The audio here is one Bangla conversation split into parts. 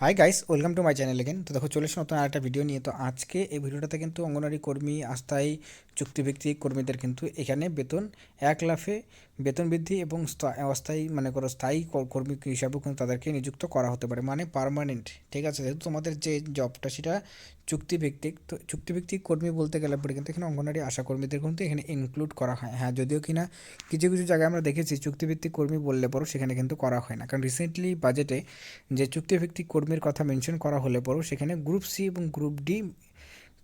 Hi guys welcome to my channel again তো দেখো, চলে নতুন আরেকটা ভিডিও নিয়ে। তো আজকে এই ভিডিওটাতে কিন্তু অঙ্গনওয়াড়ি কর্মী, আস্থায়ী, চুক্তিভিত্তিক কর্মীদের কিন্তু এখানে বেতন এক লাফে বেতন বৃদ্ধি এবং স্থা- অস্থায়ী মানে করো স্থায়ী কর- কর্মী হিসাবেও কিন্তু তাদেরকে নিযুক্ত করা হতে পারে মানে পার্মানেন্ট ঠিক আছে? যেহেতু তোমাদের যে জবটা সেটা চুক্তিভিত্তিক, তো চুক্তিভিত্তিক কর্মী বলতে গেলে পরে কিন্তু এখানে অঙ্গনওয়াড়ি আশা কর্মীদের কিন্তু এখানে ইনক্লুড করা হয়। হ্যাঁ যদিও কিনা কিছু কিছু জায়গায় আমরা দেখেছি চুক্তিভিত্তিক কর্মী বললে পরও সেখানে কিন্তু করা হয় না। কারণ রিসেন্টলি বাজেটে যে চুক্তিভিত্তিক কর্মীর কথা মেনশন করা হলে পরেও সেখানে গ্রুপ সি এবং গ্রুপ ডি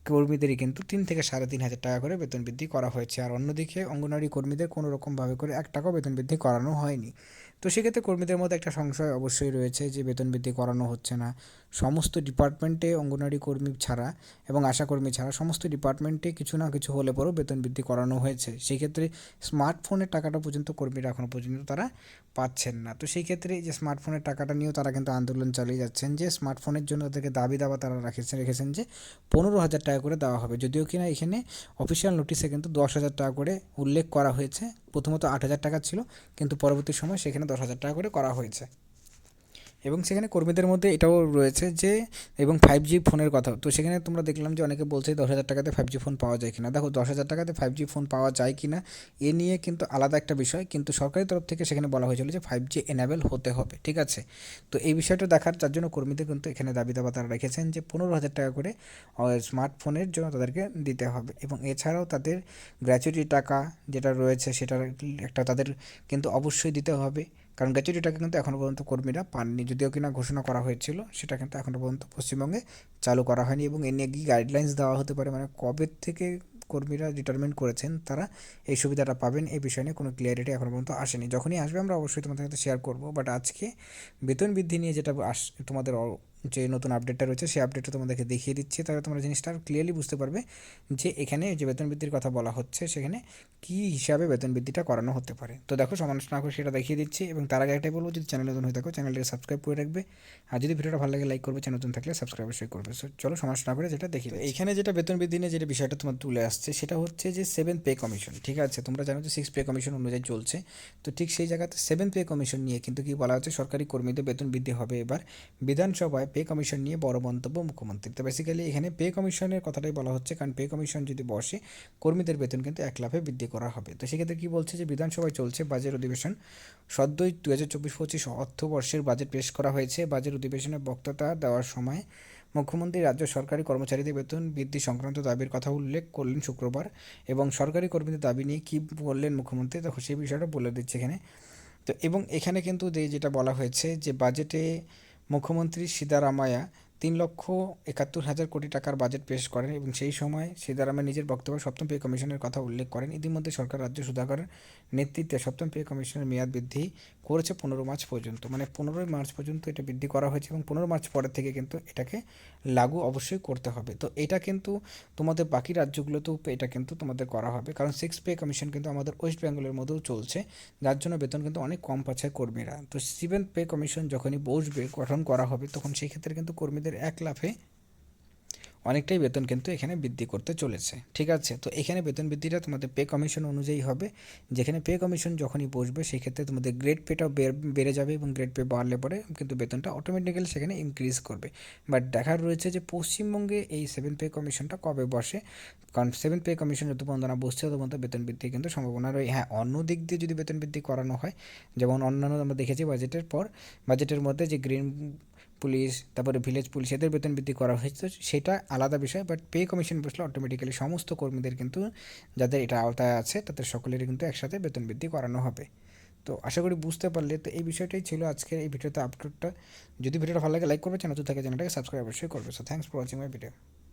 কর্মীদেরই কিন্তু তিন থেকে সাড়ে তিন হাজার টাকা করে বেতন বৃদ্ধি করা হয়েছে। আর অন্যদিকে অঙ্গনওয়াড়ি কর্মীদের কোনো রকমভাবে করে এক টাকাও বেতন বৃদ্ধি করানো হয়নি। তো সেক্ষেত্রে কর্মীদের মধ্যে একটা সংশয় অবশ্যই রয়েছে যে বেতন বৃদ্ধি করানো হচ্ছে না। সমস্ত ডিপার্টমেন্টে অঙ্গনওয়াড়ি কর্মী ছাড়া এবং আশা কর্মী ছাড়া সমস্ত ডিপার্টমেন্টে কিছু না কিছু হলে পরেও বেতন বৃদ্ধি করানো হয়েছে। সেই ক্ষেত্রে স্মার্টফোনের টাকাটা পর্যন্ত কর্মীরা এখনও পর্যন্ত তারা পাচ্ছেন না। তো সেই ক্ষেত্রে যে স্মার্টফোনের টাকাটা নিয়েও তারা কিন্তু আন্দোলন চালিয়ে যাচ্ছেন যে স্মার্টফোনের জন্য তাদেরকে দাবি দাবা তারা রাখেছেন রেখেছেন যে পনেরো হাজার টাকা করে দেওয়া হবে। যদিও কিনা এখানে অফিসিয়াল নোটিশে কিন্তু দশ হাজার টাকা করে উল্লেখ করা হয়েছে। প্রথমত আট হাজার টাকা ছিল, কিন্তু পরবর্তী সময় সেখানে দশ হাজার টাকা করে করা হয়েছে। এবং সেখানে কর্মীদের মধ্যে এটাও রয়েছে যে, এবং ফাইভ জি ফোনের কথা। তো সেখানে তোমরা দেখলাম যে অনেকে বলছে দশ হাজার টাকাতে ফাইভ জি ফোন পাওয়া যায় কিনা। দেখো, দশ হাজার টাকাতে ফাইভ জি ফোন পাওয়া যায় কিনা, এ নিয়ে কিন্তু আলাদা একটা বিষয়। কিন্তু সরকারি তরফ থেকে সেখানে বলা হয়েছিল যে ফাইভ জি এনাবেল হতে হবে, ঠিক আছে? তো এই বিষয়টা দেখার যার জন্য কর্মীদের কিন্তু এখানে দাবি দাবা তারা রেখেছেন যে পনেরো হাজার টাকা করে স্মার্টফোনের জন্য তাদেরকে দিতে হবে। এবং এছাড়াও তাদের গ্র্যাচুইটি টাকা যেটা রয়েছে, সেটার একটা তাদের কিন্তু অবশ্যই দিতে হবে। কারণ গ্র্যাচুইটি টাকা কিন্তু এখনও পর্যন্ত কর্মীরা পাননি। যদিও কিনা ঘোষণা করা হয়েছিল, সেটা কিন্তু এখনও পর্যন্ত পশ্চিমবঙ্গে চালু করা হয়নি এবং এ নিয়ে কি গাইডলাইন্স দেওয়া হতে পারে? মানে কবে থেকে কর্মীরা ডিটারমেন্ট করেছেন তারা এই সুবিধাটা পাবেন এই বিষয় নিয়ে কোনো ক্লিয়ারিটি এখনও পর্যন্ত আসেনি। যখনই আসবে আমরা অবশ্যই তোমাদের সাথে শেয়ার করব। বাট আজকে বেতন বৃদ্ধি নিয়ে যেটা আস তোমাদের যে নতুন আপডেটটা রয়েছে সেই আপডেটটা তোমাদেরকে দেখিয়ে দিচ্ছি। তাহলে তোমরা জিনিসটা ক্লিয়ারলি বুঝতে পারবে যে এখানে যে বেতন বৃদ্ধির কথা বলা হচ্ছে সেখানে কী হিসাবে বেতন বৃদ্ধিটা করানো হতে পারে। তো দেখো সমালোচনা না করে সেটা দেখিয়ে দিচ্ছি এবং তার আগে একটাই বলব যদি চ্যানেল নতুন হয়ে থাকো চ্যানেলটাকে সাবস্ক্রাইব করে রাখবে। আর যদি ভিডিওটা ভালো লাগে লাইক করবে চ্যানেল নতুন থাকলে সাবস্ক্রাইব অবশ্যই করবে। সো চলো সমালোচনা করে যেটা দেখি এখানে যেটা বেতন বৃদ্ধি নিয়ে যেটা বিষয়টা তোমার তুলে আসছে সেটা হচ্ছে যে সেভেন পে কমিশন ঠিক আছে? তোমরা জানো যে সিক্স পে কমিশন অনুযায়ী চলছে। তো ঠিক সেই জায়গাতে সেভেন পে কমিশন নিয়ে কিন্তু কি বলা হচ্ছে সরকারি কর্মীদের বেতন বৃদ্ধি হবে। এবার বিধানসভায় পে কমিশন নিয়ে বড় মন্তব্য মুখ্যমন্ত্রী তো বেসিক্যালি এখানে পে কমিশনের কথাটাই বলা হচ্ছে, কারণ পে কমিশন যদি বসে, কর্মীদের বেতন কিন্তু এক লাফে বৃদ্ধি করা হবে। তো সেক্ষেত্রে কী বলছে যে, বিধানসভায় চলছে বাজেট অধিবেশন। সদ্যই দু হাজার চব্বিশ পঁচিশ অর্থবর্ষের বাজেট পেশ করা হয়েছে। বাজেট অধিবেশনে বক্তৃতা দেওয়ার সময় মুখ্যমন্ত্রী রাজ্য সরকারি কর্মচারীদের বেতন বৃদ্ধি সংক্রান্ত দাবির কথা উল্লেখ করলেন শুক্রবার এবং সরকারি কর্মীদের দাবি নিয়ে কী বললেন মুখ্যমন্ত্রী দেখো সেই বিষয়টা বলে দিচ্ছে এখানে। তো এবং এখানে কিন্তু যে- যেটা বলা হয়েছে যে, বাজেটে মুখ্যমন্ত্রী সিদ্ধারামায়া তিন লক্ষ একাত্তর হাজার কোটি টাকার বাজেট পেশ করেন এবং সেই সময় সিদ্ধারামায়া নিজের বক্তব্যে সপ্তম পে কমিশনের কথা উল্লেখ করেন। ইতিমধ্যে সরকার রাজ্য সুধাকরের নেতৃত্বে সপ্তম পে কমিশনের মেয়াদ বৃদ্ধি করেছে পনেরো মার্চ পর্যন্ত। মানে পনেরোই মার্চ পর্যন্ত এটা বৃদ্ধি করা হয়েছে এবং পনেরো মার্চ পরের থেকে কিন্তু এটাকে লাগু অবশ্যই করতে হবে। তো এটা কিন্তু তোমাদের বাকি রাজ্যগুলোতেও এটা কিন্তু তোমাদের করা হবে। কারণ সিক্স পে কমিশন কিন্তু আমাদের ওয়েস্ট বেঙ্গলের মধ্যেও চলছে। যার জন্য বেতন কিন্তু অনেক কম পাচ্ছে কর্মীরা। তো সেভেন পে কমিশন যখনই বসবে, গঠন করা হবে, তখন সেই ক্ষেত্রে কিন্তু কর্মীদের এক লাফে অনেকটাই বেতন কিন্তু এখানে বৃদ্ধি করতে চলেছে। ঠিক আছে? তো এখানে বেতন বৃদ্ধিটা তোমাদের পে কমিশন অনুযায়ী হবে। যেখানে পে কমিশন যখনই বসবে সেই ক্ষেত্রে তোমাদের গ্রেড পেটাও বেড়ে যাবে এবং গ্রেড পে বাড়লে পরে কিন্তু বেতনটা অটোমেটিক্যালি সেখানে ইনক্রিজ করবে। বাট দেখার রয়েছে যে পশ্চিমবঙ্গে এই সেভেন পে কমিশনটা কবে বসে? কারণ সেভেন পে কমিশন যত পর্যন্ত না বসছে, তত বেতন বৃদ্ধি কিন্তু সম্ভাবনা রয়ে হ্যাঁ অন্য দিক দিয়ে যদি বেতন বৃদ্ধি করানো হয়, যেমন অন্যান্য আমরা দেখেছি বাজেটের পর বাজেটের মধ্যে যে গ্রিন পুলিশ, তারপরে ভিলেজ পুলিশ এদের বেতন বৃদ্ধি করা হয়েছে, সেটা আলাদা বিষয় বাট পে কমিশন বসলে অটোমেটিক্যালি সমস্ত কর্মীদের কিন্তু, যাদের এটা আওতায় আছে, তাদের সকলের কিন্তু একসাথে বেতন বৃদ্ধি করানো হবে। তো আশা করি বুঝতে পারলে, তো এই বিষয়টাই ছিল আজকের এই ভিডিওতে আপলোডটা যদি ভিডিওটা ভালো লাগে লাইক করবে, চ্যানেল থাকে, চ্যানেলটাকে সাবস্ক্রাইব অবশ্যই করবে। So thanks for watching my video